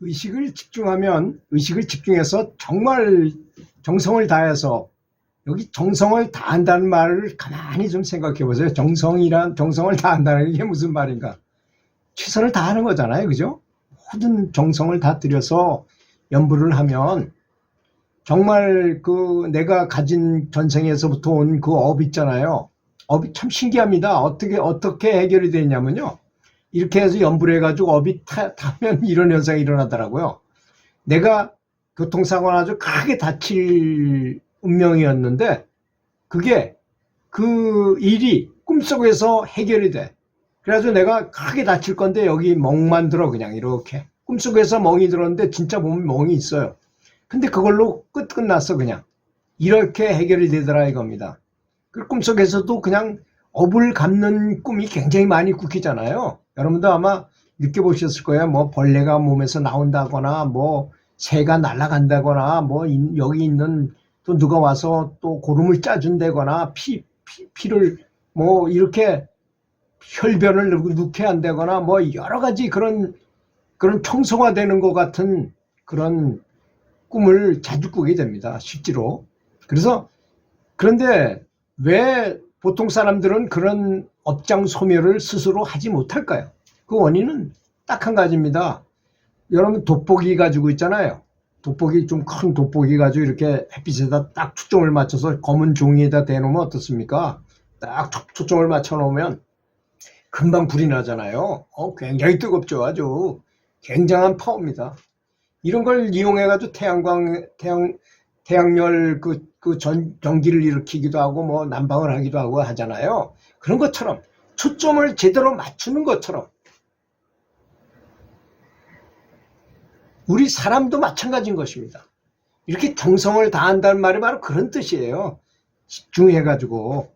의식을 집중하면 의식을 집중해서 정말 정성을 다해서 여기 정성을 다한다는 말을 가만히 좀 생각해 보세요. 정성이란 정성을 다한다는 게 무슨 말인가? 최선을 다하는 거잖아요. 그죠? 모든 정성을 다 들여서 연부를 하면 정말 그 내가 가진 전생에서부터 온 그 업 있잖아요. 업이 참 신기합니다. 어떻게 어떻게 해결이 되냐면요. 이렇게 해서 연부를 해가지고 업이 타, 타면 이런 현상이 일어나더라고요. 내가 교통사고나 아주 크게 다칠 운명이었는데 그게 그 일이 꿈속에서 해결이 돼. 그래서 내가 크게 다칠 건데 여기 멍만 들어 그냥 이렇게 꿈속에서 멍이 들었는데 진짜 보면 멍이 있어요. 근데 그걸로 끝 끝났어 그냥 이렇게 해결이 되더라 이겁니다. 그 꿈속에서도 그냥 업을 갚는 꿈이 굉장히 많이 굽히잖아요. 여러분도 아마 느껴보셨을 거예요. 뭐 벌레가 몸에서 나온다거나 뭐 새가 날아간다거나 뭐 인- 여기 있는 또 누가 와서 또 고름을 짜준다거나 피, 피 피를 뭐 이렇게 혈변을 넣- 넣게 한다거나 뭐 여러 가지 그런 그런 청소화되는 것 같은 그런 꿈을 자주 꾸게 됩니다. 실제로. 그래서 그런데 왜 보통 사람들은 그런 업장 소멸을 스스로 하지 못할까요? 그 원인은 딱 한 가지입니다. 여러분 돋보기 가지고 있잖아요. 돋보기 좀 큰 돋보기 가지고 이렇게 햇빛에다 딱 초점을 맞춰서 검은 종이에다 대놓으면 어떻습니까? 딱 초- 초점을 맞춰 놓으면 금방 불이 나잖아요. 어, 굉장히 뜨겁죠. 아주 굉장한 파워입니다. 이런 걸 이용해 가지고 태양광 태양 태양열 그, 그 전, 전기를 일으키기도 하고 뭐 난방을 하기도 하고 하잖아요. 그런 것처럼 초점을 제대로 맞추는 것처럼 우리 사람도 마찬가지인 것입니다. 이렇게 정성을 다한다는 말이 바로 그런 뜻이에요. 집중해가지고.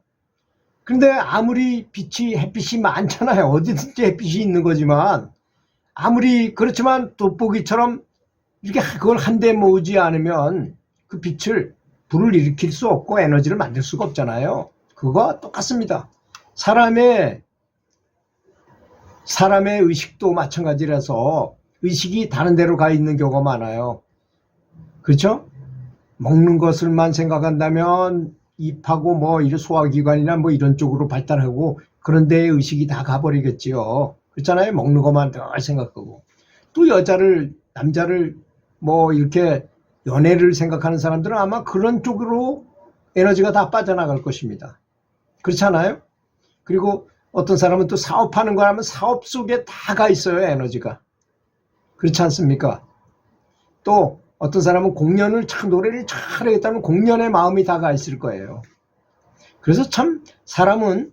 근데 아무리 빛이, 햇빛이 많잖아요. 어디든지 햇빛이 있는 거지만, 아무리 그렇지만 돋보기처럼 이렇게 그걸 한데 모으지 않으면 그 빛을 불을 일으킬 수 없고 에너지를 만들 수가 없잖아요. 그거 똑같습니다. 사람의 사람의 의식도 마찬가지라서 의식이 다른 데로 가 있는 경우가 많아요. 그렇죠? 먹는 것을만 생각한다면 입하고 뭐 이런 소화기관이나 뭐 이런 쪽으로 발달하고 그런 데에 의식이 다 가버리겠지요. 그렇잖아요. 먹는 것만 늘 생각하고 또 여자를 남자를 뭐 이렇게 연애를 생각하는 사람들은 아마 그런 쪽으로 에너지가 다 빠져나갈 것입니다. 그렇잖아요? 그리고 어떤 사람은 또 사업하는 거 하면 사업 속에 다 가 있어요, 에너지가. 그렇지 않습니까? 또 어떤 사람은 공연을 참 노래를 잘하겠다는 공연의 마음이 다 가 있을 거예요. 그래서 참 사람은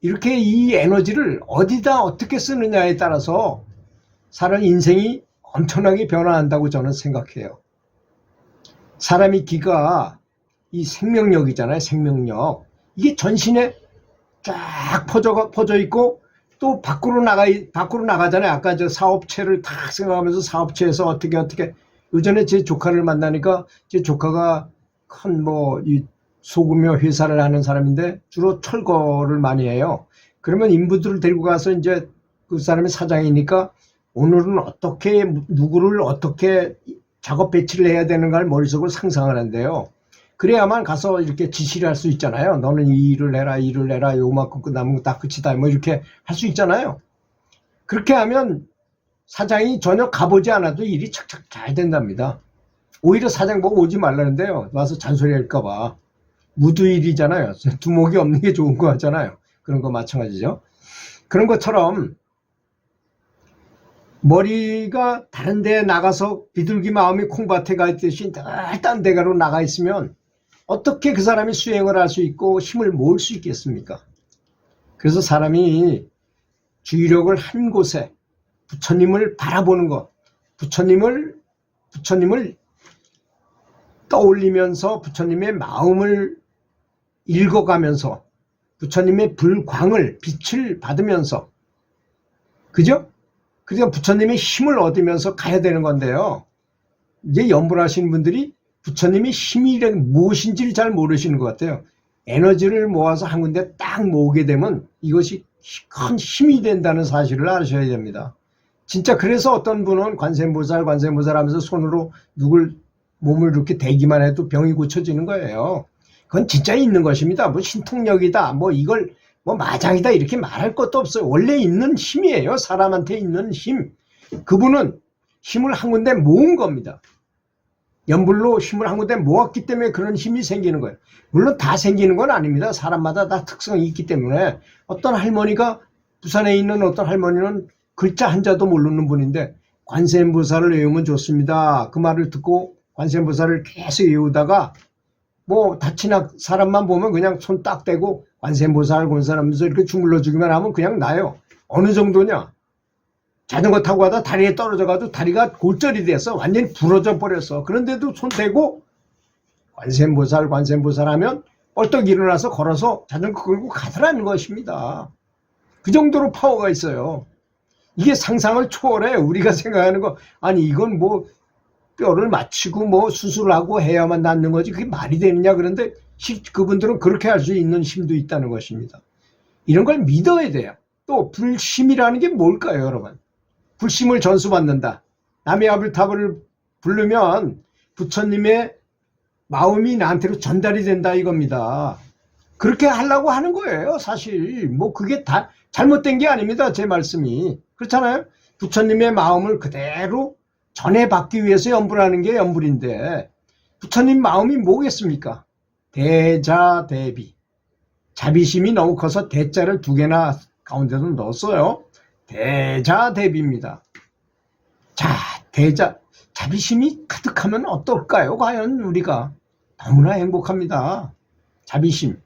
이렇게 이 에너지를 어디다 어떻게 쓰느냐에 따라서 사람 인생이 엄청나게 변화한다고 저는 생각해요. 사람이 기가 이 생명력이잖아요, 생명력. 이게 전신에 쫙 퍼져, 퍼져 있고 또 밖으로 나가, 밖으로 나가잖아요. 아까 저 사업체를 탁 생각하면서 사업체에서 어떻게 어떻게 요전에 제 조카를 만나니까 제 조카가 큰 뭐 이 소금며 회사를 하는 사람인데 주로 철거를 많이 해요. 그러면 인부들을 데리고 가서 이제 그 사람이 사장이니까 오늘은 어떻게 누구를 어떻게 작업 배치를 해야 되는가를 머릿속으로 상상을 한대요. 그래야만 가서 이렇게 지시를 할 수 있잖아요. 너는 이 일을 해라, 이 일을 해라, 요만큼 끝나면 딱 끝이다. 뭐 이렇게 할 수 있잖아요. 그렇게 하면 사장이 전혀 가보지 않아도 일이 착착 잘 된답니다. 오히려 사장 보고 오지 말라는데요. 와서 잔소리 할까봐. 무두일이잖아요. 두목이 없는 게 좋은 거 같잖아요. 그런 거 마찬가지죠. 그런 것처럼 머리가 다른 데 나가서 비둘기 마음이 콩밭에 가 있듯이 딴 데가로 나가 있으면 어떻게 그 사람이 수행을 할 수 있고 힘을 모을 수 있겠습니까? 그래서 사람이 주의력을 한 곳에 부처님을 바라보는 것, 부처님을, 부처님을 떠올리면서 부처님의 마음을 읽어가면서 부처님의 불광을, 빛을 받으면서, 그죠? 그러니까 부처님의 힘을 얻으면서 가야 되는 건데요. 이제 연불 하시는 분들이 부처님의 힘이란 무엇인지를 잘 모르시는 것 같아요. 에너지를 모아서 한 군데 딱 모으게 되면 이것이 큰 힘이 된다는 사실을 아셔야 됩니다. 진짜 그래서 어떤 분은 관세음보살 관세음보살 하면서 손으로 누굴 몸을 이렇게 대기만 해도 병이 고쳐지는 거예요. 그건 진짜 있는 것입니다. 뭐 신통력이다, 뭐 이걸 뭐 마장이다 이렇게 말할 것도 없어요. 원래 있는 힘이에요. 사람한테 있는 힘. 그분은 힘을 한 군데 모은 겁니다. 연불로 힘을 한 군데 모았기 때문에 그런 힘이 생기는 거예요. 물론 다 생기는 건 아닙니다. 사람마다 다 특성이 있기 때문에 어떤 할머니가 부산에 있는 어떤 할머니는 글자 한자도 모르는 분인데 관세음보살을 외우면 좋습니다. 그 말을 듣고 관세음보살을 계속 외우다가 뭐 다치나 사람만 보면 그냥 손 딱 대고 관세음보살 권사하면서 이렇게 주물러 주기만 하면 그냥 나요. 어느 정도냐? 자전거 타고 가다 다리에 떨어져 가도 다리가 골절이 돼서 완전히 부러져 버렸어. 그런데도 손 대고 관세음보살 관세음보살 하면 벌떡 일어나서 걸어서 자전거 끌고 가더라는 것입니다. 그 정도로 파워가 있어요. 이게 상상을 초월해. 우리가 생각하는 거 아니 이건 뭐 뼈를 맞추고 뭐 수술하고 해야만 낫는 거지 그게 말이 되느냐 그런데 시- 그분들은 그렇게 할 수 있는 힘도 있다는 것입니다. 이런 걸 믿어야 돼요. 또 불심이라는 게 뭘까요, 여러분? 불심을 전수받는다. 남의 아불탑을 부르면 부처님의 마음이 나한테로 전달이 된다 이겁니다. 그렇게 하려고 하는 거예요, 사실. 뭐 그게 다 잘못된 게 아닙니다, 제 말씀이. 그렇잖아요? 부처님의 마음을 그대로 전해받기 위해서 연불하는 게 연불인데, 부처님 마음이 뭐겠습니까? 대자 대비. 자비심이 너무 커서 대자를 두 개나 가운데도 넣었어요. 대자 대비입니다. 자, 대자, 자비심이 가득하면 어떨까요? 과연 우리가 너무나 행복합니다. 자비심.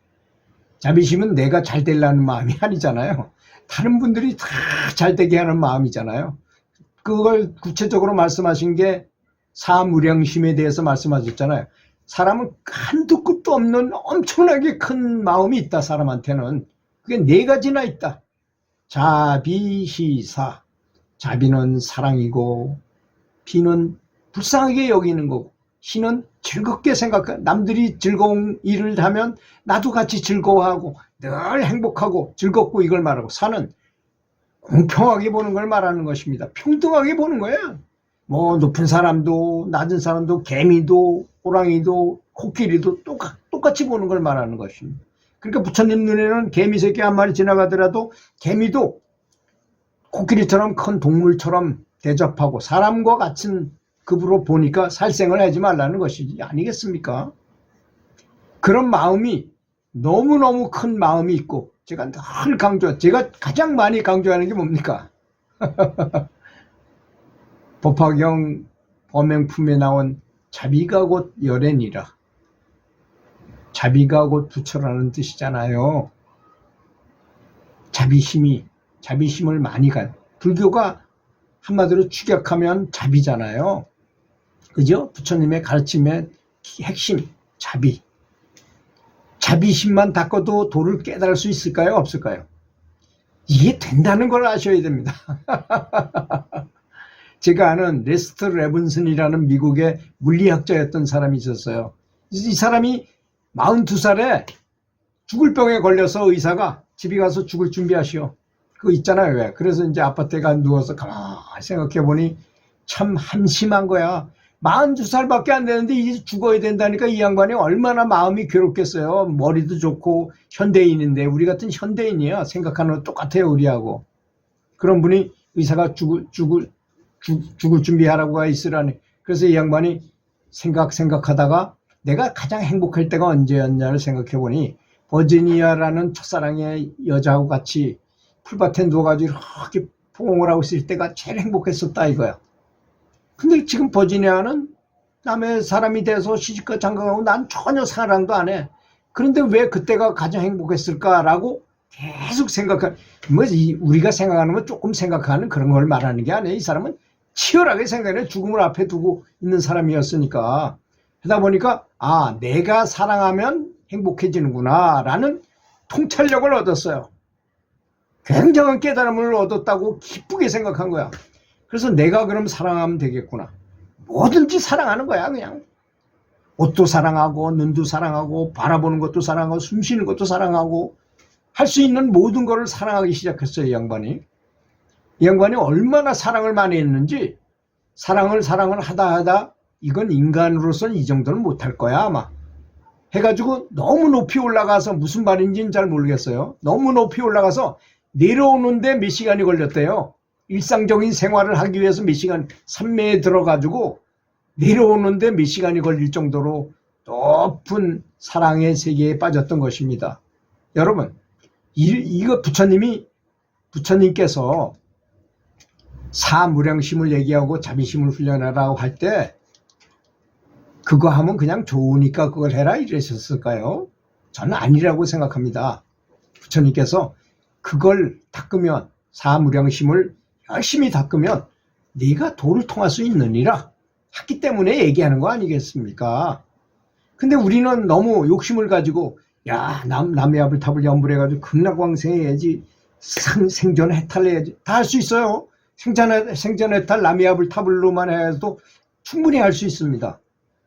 자비심은 내가 잘 되려는 마음이 아니잖아요. 다른 분들이 다 잘 되게 하는 마음이잖아요. 그걸 구체적으로 말씀하신 게 사무량심에 대해서 말씀하셨잖아요. 사람은 한두 끝도 없는 엄청나게 큰 마음이 있다, 사람한테는. 그게 네 가지나 있다. 자비시사. 자비는 사랑이고, 비는 불쌍하게 여기는 거고, 시는 즐겁게 생각해. 남들이 즐거운 일을 하면 나도 같이 즐거워하고, 늘 행복하고, 즐겁고 이걸 말하고, 사는 공평하게 보는 걸 말하는 것입니다. 평등하게 보는 거야. 뭐 높은 사람도 낮은 사람도 개미도 호랑이도 코끼리도 똑같, 똑같이 보는 걸 말하는 것입니다. 그러니까 부처님 눈에는 개미 새끼 한 마리 지나가더라도 개미도 코끼리처럼 큰 동물처럼 대접하고 사람과 같은 급으로 보니까 살생을 하지 말라는 것이지 아니겠습니까? 그런 마음이 너무너무 큰 마음이 있고 제가 늘 강조, 제가 가장 많이 강조하는 게 뭡니까? 법화경 범행품에 나온 자비가 곧 열애니라. 자비가 곧 부처라는 뜻이잖아요. 자비심이, 자비심을 많이 간. 불교가 한마디로 축약하면 자비잖아요. 그죠? 부처님의 가르침의 핵심, 자비. 자비심만 닦아도 도를 깨달을 수 있을까요? 없을까요? 이게 된다는 걸 아셔야 됩니다. 제가 아는 레스트 레븐슨이라는 미국의 물리학자였던 사람이 있었어요. 이 사람이 42살에 죽을 병에 걸려서 의사가 집에 가서 죽을 준비하시오. 그거 있잖아요. 왜? 그래서 이제 아파트에 가 누워서 가만히 생각해 보니 참 한심한 거야. 42살밖에 안 되는데 이제 죽어야 된다니까 이 양반이 얼마나 마음이 괴롭겠어요. 머리도 좋고 현대인인데 우리 같은 현대인이야. 생각하는 거 똑같아요. 우리하고. 그런 분이 의사가 죽을, 죽을, 죽, 죽을 준비하라고 있으라니. 그래서 이 양반이 생각, 생각하다가 내가 가장 행복할 때가 언제였냐를 생각해 보니 버지니아라는 첫사랑의 여자하고 같이 풀밭에 누워가지고 이렇게 포옹을 하고 있을 때가 제일 행복했었다 이거야. 근데 지금 버지니아는 남의 사람이 돼서 시집가 장가가고 난 전혀 사랑도 안 해. 그런데 왜 그때가 가장 행복했을까라고 계속 생각한, 뭐, 이 우리가 생각하는 건 조금 생각하는 그런 걸 말하는 게 아니에요. 이 사람은 치열하게 생각해. 죽음을 앞에 두고 있는 사람이었으니까. 하다 보니까, 아, 내가 사랑하면 행복해지는구나. 라는 통찰력을 얻었어요. 굉장한 깨달음을 얻었다고 기쁘게 생각한 거야. 그래서 내가 그럼 사랑하면 되겠구나. 뭐든지 사랑하는 거야, 그냥. 옷도 사랑하고, 눈도 사랑하고, 바라보는 것도 사랑하고, 숨 쉬는 것도 사랑하고, 할 수 있는 모든 것을 사랑하기 시작했어요, 이 양반이. 이 양반이 얼마나 사랑을 많이 했는지 사랑을 사랑을 하다 하다 이건 인간으로서는 이 정도는 못할 거야 아마. 해가지고 너무 높이 올라가서 무슨 말인지는 잘 모르겠어요. 너무 높이 올라가서 내려오는데 몇 시간이 걸렸대요. 일상적인 생활을 하기 위해서 몇 시간 산매에 들어가지고 내려오는데 몇 시간이 걸릴 정도로 높은 사랑의 세계에 빠졌던 것입니다. 여러분 이, 이거 부처님이 부처님께서 사무량심을 얘기하고 자비심을 훈련하라고 할 때 그거 하면 그냥 좋으니까 그걸 해라 이러셨을까요? 저는 아니라고 생각합니다. 부처님께서 그걸 닦으면 사무량심을 열심히 닦으면 네가 도를 통할 수 있느니라 했기 때문에 얘기하는 거 아니겠습니까? 근데 우리는 너무 욕심을 가지고 야 남, 남의 앞을 탑을 염불해가지고 극락왕생해야지 생, 생존 해탈해야지 다 할 수 있어요. 해탈 남의 앞을 탑을로만 해도 충분히 할 수 있습니다.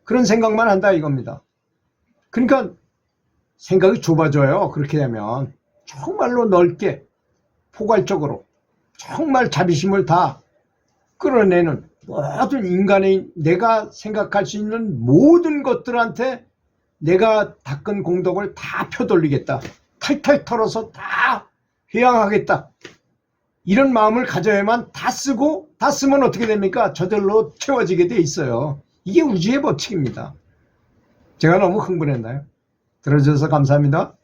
그런 생각만 한다 이겁니다. 그러니까 생각이 좁아져요. 그렇게 되면 정말로 넓게 포괄적으로 정말 자비심을 다 끌어내는 모든 인간의 내가 생각할 수 있는 모든 것들한테 내가 닦은 공덕을 다 펴돌리겠다. 탈탈 털어서 다 회양하겠다. 이런 마음을 가져야만 다 쓰고 다 쓰면 어떻게 됩니까? 저절로 채워지게 돼 있어요. 이게 우주의 법칙입니다. 제가 너무 흥분했나요? 들어주셔서 감사합니다.